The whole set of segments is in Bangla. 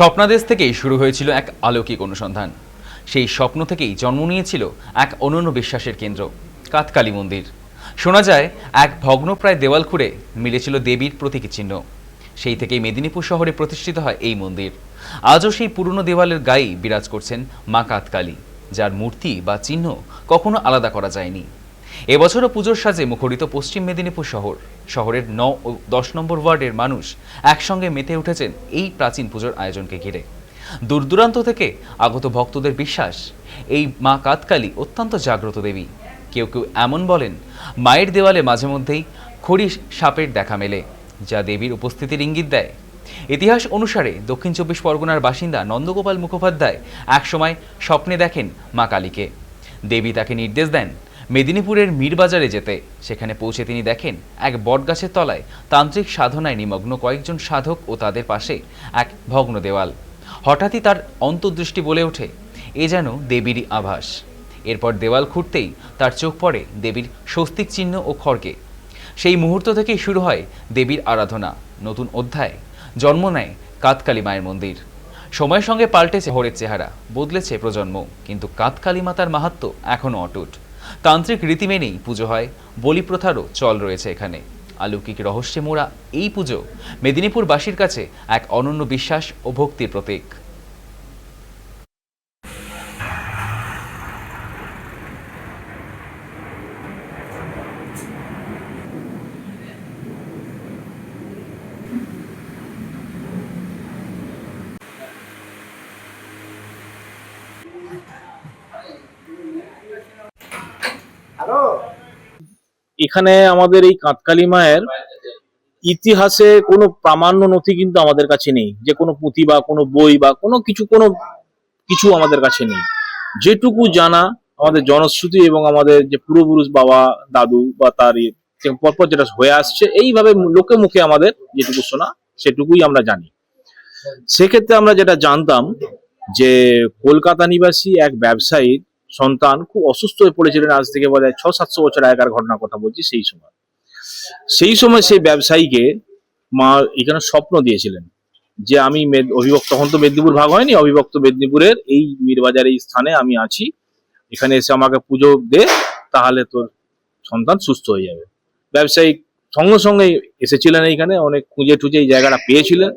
স্বপ্নাদেশ থেকেই শুরু হয়েছিল এক আলৌকিক অনুসন্ধান। সেই স্বপ্ন থেকেই জন্ম নিয়েছিল এক অনন্য বিশ্বাসের কেন্দ্র, কাতকালী মন্দির। শোনা যায়, এক ভগ্নপ্রায় দেওয়াল খুঁড়ে মিলেছিল দেবীর প্রতীকী চিহ্ন। সেই থেকেই মেদিনীপুর শহরে প্রতিষ্ঠিত হয় এই মন্দির। আজও সেই পুরনো দেওয়ালের গায়েই বিরাজ করছেন মা কাতকালী, যার মূর্তি বা চিহ্ন কখনো আলাদা করা যায়নি। এবছরও পুজোর সাজে মুখরিত পশ্চিম মেদিনীপুর শহর। শহরের ন ও দশ নম্বর ওয়ার্ডের মানুষ একসঙ্গে মেতে উঠেছেন এই প্রাচীন পুজোর আয়োজনকে ঘিরে। দূর দূরান্ত থেকে আগত ভক্তদের বিশ্বাস, এই মা কাতকালী অত্যন্ত জাগ্রত দেবী। কেউ কেউ এমন বলেন, মায়ের দেওয়ালে মাঝে মধ্যেই খড়ি সাপের দেখা মেলে, যা দেবীর উপস্থিতির ইঙ্গিত দেয়। ইতিহাস অনুসারে দক্ষিণ চব্বিশ পরগনার বাসিন্দা নন্দগোপাল মুখোপাধ্যায় একসময় স্বপ্নে দেখেন মা কালীকে। দেবী তাকে নির্দেশ দেন মেদিনীপুরের মীরবাজারে যেতে। সেখানে পৌঁছে তিনি দেখেন, এক বটগাছের তলায় তান্ত্রিক সাধনায় নিমগ্ন কয়েকজন সাধক ও তাদের পাশে এক ভগ্ন দেওয়াল। হঠাৎই তার অন্তর্দৃষ্টি বলে ওঠে, এ যেন দেবীরই আভাস। এরপর দেওয়াল খুঁড়তেই তার চোখ পড়ে দেবীর স্বস্তিক চিহ্ন ও খড়কে। সেই মুহূর্ত থেকেই শুরু হয় দেবীর আরাধনা। নতুন অধ্যায়, জন্ম নেয় কাতকালী মায়ের মন্দির। সময়ের সঙ্গে পাল্টেছে হরের চেহারা, বদলেছে প্রজন্ম। কিন্তু কাতকালী মাতার মাহাত্ম্য এখনও অটুট। তান্ত্রিক রীতি মেনেই পুজো হয়। বলি প্রথারও চল রয়েছে এখানে। আলৌকিক রহস্যে মোড়া এই পুজো মেদিনীপুরবাসীর কাছে এক অনন্য বিশ্বাস ও ভক্তির প্রতীক। এখানে আমাদের এই কাঁতকালী মায়ের ইতিহাসে কোনো প্রামাণ্য নথি কিন্তু আমাদের কাছে নেই। যে কোনো পুঁথি বা কোনো বই বা কোনো কিছু কোনো কিছু আমাদের কাছে নেই। যেটুকু জানা আমাদের জনশ্রুতি এবং আমাদের যে পূর্বপুরুষ বাবা দাদু বা তার ইয়ে, পরপর যেটা হয়ে আসছে এইভাবে লোকে মুখে আমাদের যেটুকু শোনা সেটুকুই আমরা জানি। সেক্ষেত্রে আমরা যেটা জানতাম যে কলকাতা নিবাসী এক ব্যবসায়ীর সন্তান খুব অসুস্থ হয়ে পড়েছিলেন আজ থেকে বোধ হয় ছ, সাতশো বছর আগেকার ঘটনার কথা বলছি, সেই সময়। সেই সময় সেই ব্যবসায়ীকে মা এখানে স্বপ্ন দিয়েছিলেন যে আমি অবিভক্ত, তখন তো মেদিনীপুর ভাগ হয়নি অভিভক্ত মেদিনীপুরের এই মীরবাজার এই স্থানে আমি আছি, এখানে এসে আমাকে পুজো দে, তাহলে তোর সন্তান সুস্থ হয়ে যাবে। ব্যবসায়ী সঙ্গে সঙ্গে এসেছিলেন এইখানে, অনেক খুঁজে টুজে এই জায়গাটা পেয়েছিলেন।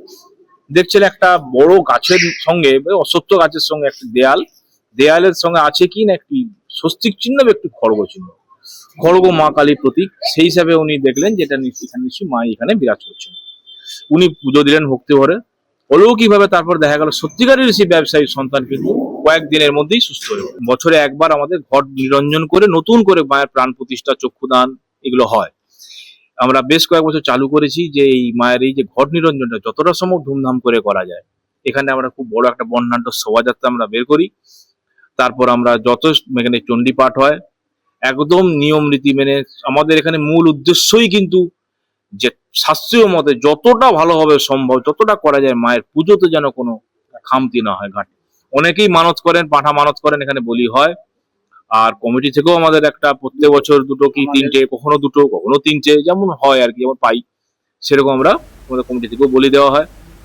দেখছিলেন একটা বড় গাছের সঙ্গে অসত্য গাছের সঙ্গে একটা দেয়াল দেয়ালের সঙ্গে আছে কি না একটি স্বস্তিক চিহ্ন বা একটি খড়গ চিহ্ন? খড়গ মা কালী প্রতীক, সেই হিসাবে উনি দেখলেন যেটা এখানে নিশ্চয়ই মা এখানে বিরাজ করছেন। উনি পুজো দিলেন ভক্তি ভরে অলৌকিকভাবে তারপর দেখা গেল সত্যিকারের সেই ব্যবসায়ীর সন্তান কিন্তু কয়েকদিনের মধ্যেই সুস্থ হয়ে বছরে একবার আমাদের ঘট নিরঞ্জন করে নতুন করে মায়ের প্রাণ প্রতিষ্ঠা, চক্ষুদান এগুলো হয়। আমরা বেশ কয়েক বছর চালু করেছি যে এই মায়ের এই যে ঘট নিরঞ্জনটা যতটা সম্ভব ধুমধাম করে করা যায়। এখানে আমরা খুব বড় একটা বর্ণাঢ্য শোভাযাত্রা আমরা বের করি। তারপর আমরা যত এখানে চণ্ডী পাঠ হয়। একদম নিয়ম রীতি মেনে আমাদের এখানে মূল উদ্দেশ্যই কিন্তু যে শাস্ত্রীয় মতে যতটা ভালোভাবে সম্ভব যতটা করা যায় মায়ের পুজোতে যেন কোনো খামতি না হয় ঘাটে। অনেকেই মানত করেন পাঠা মানত করেন এখানে বলি হয়। আর কমিটি থেকেও আমাদের একটা প্রত্যেক বছর দুটো কি তিনটে কখনো দুটো কখনো তিনটে যেমন হয় আর কি যেমন পাই সেরকম আমরা আমাদের কমিটি থেকেও বলি দেওয়া হয়।